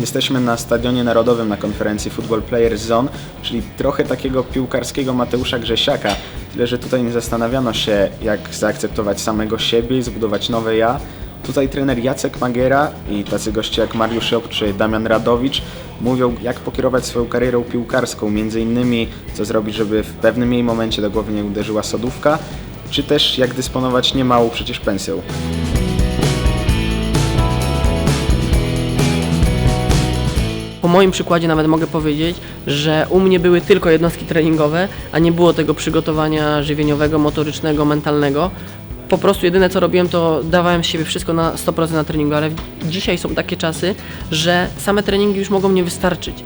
Jesteśmy na Stadionie Narodowym na konferencji Football Players Zone, czyli trochę takiego piłkarskiego Mateusza Grzesiaka. Tyle, że tutaj nie zastanawiano się, jak zaakceptować samego siebie i zbudować nowe ja. Tutaj trener Jacek Magiera i tacy goście jak Mariusz Jok czy Damian Radowicz mówią, jak pokierować swoją karierą piłkarską, między innymi co zrobić, żeby w pewnym jej momencie do głowy nie uderzyła sodówka, czy też jak dysponować niemałą przecież pensją. Po moim przykładzie nawet mogę powiedzieć, że u mnie były tylko jednostki treningowe, a nie było tego przygotowania żywieniowego, motorycznego, mentalnego. Po prostu jedyne co robiłem to dawałem z siebie wszystko na 100% na treningu, ale dzisiaj są takie czasy, że same treningi już mogą nie wystarczyć.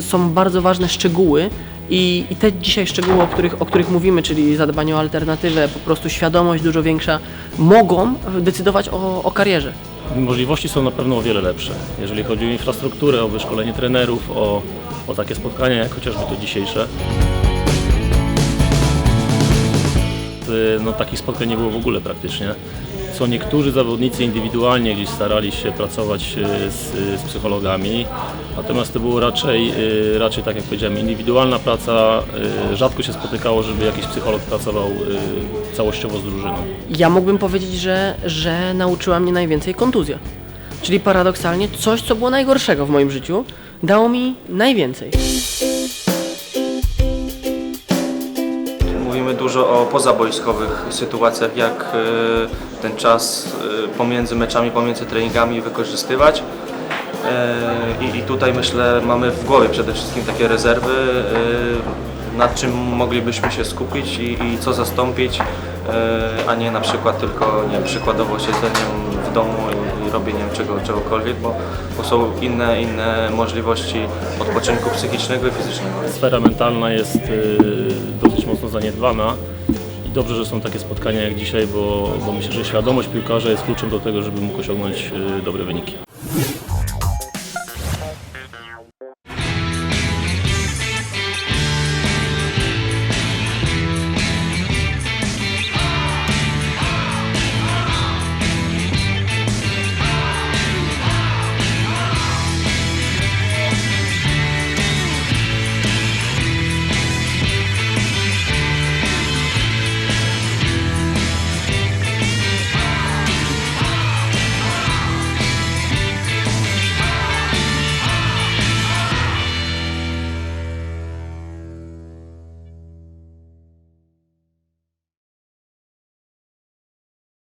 Są bardzo ważne szczegóły i, i te dzisiaj szczegóły, o których, o których mówimy, czyli zadbanie o alternatywę, po prostu świadomość dużo większa, mogą decydować o, o karierze. Możliwości są na pewno o wiele lepsze. Jeżeli chodzi o infrastrukturę, o wyszkolenie trenerów, o, o takie spotkania jak chociażby to dzisiejsze. Y, No, takich spotkań nie było w ogóle praktycznie. Co niektórzy zawodnicy indywidualnie gdzieś starali się pracować y, z, z psychologami, natomiast to było raczej, y, raczej tak jak powiedziałem, indywidualna praca. Y, Rzadko się spotykało, żeby jakiś psycholog pracował całościowo z drużyną. Ja mógłbym powiedzieć, że, że nauczyła mnie najwięcej kontuzja. Czyli paradoksalnie coś, co było najgorszego w moim życiu, dało mi najwięcej. Dużo o pozaboiskowych sytuacjach, jak e, ten czas e, pomiędzy meczami, pomiędzy treningami wykorzystywać. E, I, tutaj myślę mamy w głowie przede wszystkim takie rezerwy, nad czym moglibyśmy się skupić i, co zastąpić, a nie na przykład tylko nie przykładowo siedzeniem w domu robieniem czego, czegokolwiek, bo, bo są inne, inne możliwości odpoczynku psychicznego i fizycznego. Sfera mentalna jest y, dosyć mocno zaniedbana i dobrze, że są takie spotkania jak dzisiaj, bo, bo myślę, że świadomość piłkarza jest kluczem do tego, żeby mógł osiągnąć y, dobre wyniki.